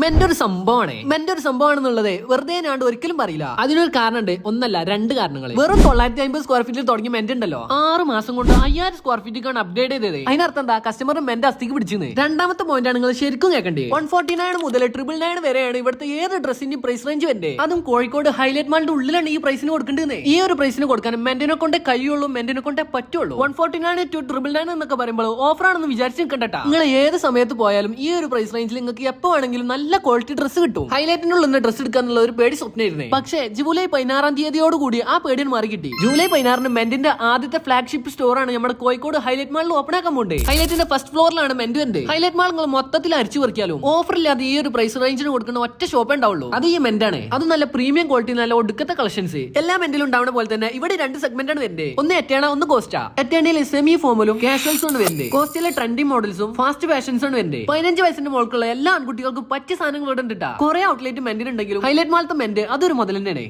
മെന്റെ ഒരു സംഭവമാണ്. മെന്റെ ഒരു സംഭവമാണെന്നുള്ളത് വെറുതെ ഞാണ്ട് ഒരിക്കലും പറയില്ല. അതിനൊരു കാരണം ഉണ്ട് ഒന്നല്ല രണ്ട് കാരണങ്ങൾ വെറും തൊള്ളായിരത്തി അമ്പത് സ്ക്വയർ ഫീറ്റിൽ തുടങ്ങിയ മെന്റ് ഉണ്ടല്ലോ. ആറ് മാസം കൊണ്ട് അയ്യായിരം സ്ക്വയർ ഫീറ്റിക്കാണ് അപ്ഡേറ്റ് ചെയ്തത്. അതിനർത്ഥം എന്താ? കസ്റ്റമർ മെന്റ് അസ്ഥിക്ക് പിടിച്ചത് രണ്ടാമത്തെ പോയിന്റ് ആണ് നിങ്ങൾ ശരിക്കും കേൾക്കണ്ടേ. വൺ ഫോർട്ടി നയൻ മുതൽ ട്രിപ്പിൾ നയൻ വരെയാണ് ഇവിടുത്തെ ഏത് ഡ്രസ്സിന്റെ പ്രൈസ് റേഞ്ച് വരുന്നത്. അതും കോഴിക്കോട് ഹൈലൈറ്റ് മാളിന്റെ ഉള്ളിലാണ് ഈ പ്രൈസിന് കൊടുക്കേണ്ടത്. ഈ ഒരു പ്രൈസിന് കൊടുക്കാൻ മെന്റിനെ കൊണ്ട് കഴിയുള്ളൂ മെന്റിനെ കൊണ്ട് പറ്റുള്ളൂ. One forty nine two triple nine എന്നൊക്കെ പറയുമ്പോൾ ഓഫറാണെന്ന് വിചാരിച്ച് നിൽക്കണ്ടട്ടാ നിങ്ങൾ ഏത് സമയത്ത് പോയാലും ഈ ഒരു പ്രൈസ് റേഞ്ചിൽ നിങ്ങൾക്ക് എപ്പോ വേണമെങ്കിലും നല്ല ക്വാളിറ്റി ഡ്രസ്സ് കിട്ടും. ഹൈലൈറ്റിനുള്ള ഒന്ന് ഡ്രസ്സ് എടുക്കാന്നുള്ള ഒരു പേടി സ്വപ്നമായിരുന്നേ പക്ഷേ ജൂലൈ പതിനാറാം തീയതിയോട് കൂടി ആ പേടി മാറി കിട്ടി. ജൂലൈ പതിനാറിന് മെന്റിന്റെ ആദ്യത്തെ ഫ്ലാഗ്ഷിപ്പ് സ്റ്റോറാണ് നമ്മുടെ കോഴിക്കോട് ഹൈലൈറ്റ് മാളിൽ ഓപ്പൺ ആക്കാൻ പോകേണ്ടത് ഹൈലൈറ്റിന്റെ ഫസ്റ്റ് ഫ്ലോറിലാണ് മെന്റു എന്റെ ഹൈലൈറ്റ് മാൾ നിങ്ങൾ മൊത്തത്തിൽ അരിച്ചു പറിക്കാലും. ഓഫർ ഇല്ലാതെ ഈ ഒരു പ്രൈസ് റേഞ്ചിന് കൊടുക്കുന്ന ഒറ്റ ഷോപ്പേ ഉണ്ടാവുള്ളൂ. അത് ഈ മെന്റാണ്. അത് നല്ല പ്രീമിയം ക്വാളിറ്റി നല്ല ഒടുക്കത്തെ കളക്ഷൻസ് എല്ലാ മെന്റിലും ഉണ്ടാവുന്ന പോലെ തന്നെ ഇവിടെ രണ്ട് സെഗ്മെന്റ് ആണ് വരുന്നത് ഒന്ന് എറ്റേണ ഒന്ന് കോസ്റ്റാ എറ്റേണയിൽ സെമി ഫോമിലും കാഷ്വൽസും ആണ് വരുന്നത് കോസ്റ്റിലെ ട്രെൻഡി മോഡൽസും ഫാസ്റ്റ് ഫാഷൻസ് ആണ് വരുന്നത് പതിനഞ്ച് വയസ്സിന്റെ മോൾക്കുള്ള എല്ലാ ആൺകുട്ടികൾക്കും പറ്റിയ സാധനങ്ങൾ ഇവിടെ ഉണ്ട് കുറെ ഔട്ട്ലെറ്റ് മെന്റിനുണ്ടെങ്കിലും ഹൈലൈറ്റ് മാളത്തെ മെന്റ് അതൊരു മുതൽ തന്നെയാണ്.